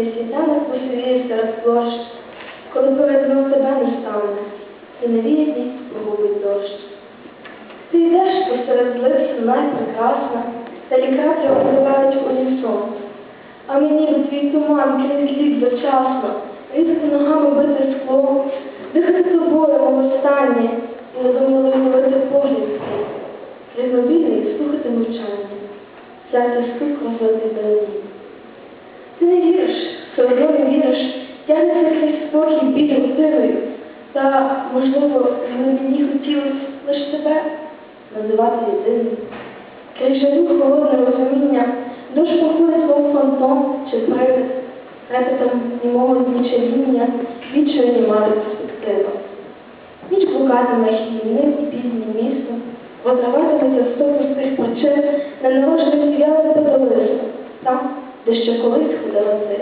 де світанок посивіє серед площ, коли знов тебе не стане, і невірність погубить дощ. Ти йдеш посеред злив сна прекрасна, та краплі обливають унісон. А мені у твій туман крізь лік зачасно, різко ногами бити скло, дихати тобою, останнє, і надумали ловити погляд твій. Рівновільний слухати мовчання, серце стук розлитий далині. Ти не все одно не віриш, тягнеться якийсь спокій біль рутиною, та, можливо, мені хотілося лише тебе називати єдиним. Крізь жарю холодне розуміння, душ походить мов фантом чи привид, репетом німого нічевіння, відчою німа перспектива. Ніч блукатиме хідним і пізнім містом, розриватиметься сто простих причин, не народжених в'яли та там, де ще колись ходила ти.